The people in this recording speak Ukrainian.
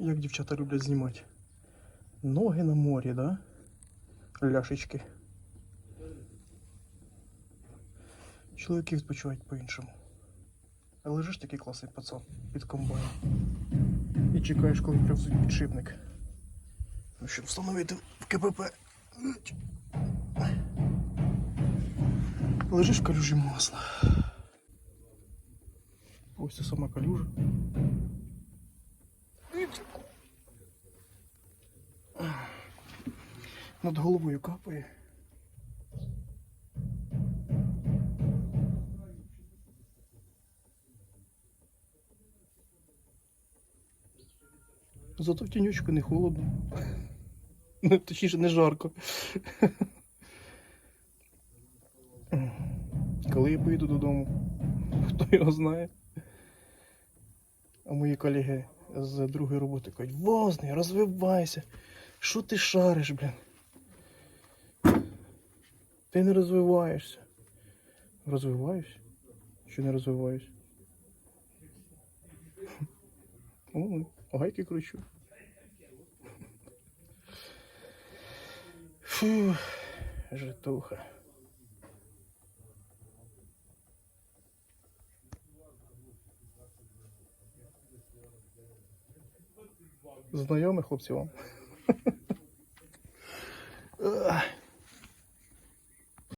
Як дівчата люблять знімати. Ноги на морі, да? Ляшечки. Чоловіки відпочивають по-іншому. А лежиш такий класний пацан під комбайн. І чекаєш, коли привезуть підшипник. Ну, щоб встановити в КПП. Лежиш в калюжі масла. Ось це сама калюжа. Над головою капає. Зато в тінючку не холодно. Ну, Точніше, не жарко. Коли я поїду додому, хто його знає. А мої колеги з другої роботи кажуть, возний, розвивайся. Що ти шариш, блін? Ти не розвиваєшся. Розвиваюсь? Чи не розвиваюсь? О, гайки кручу. Фу, житуха. Знайомі хлопці вам.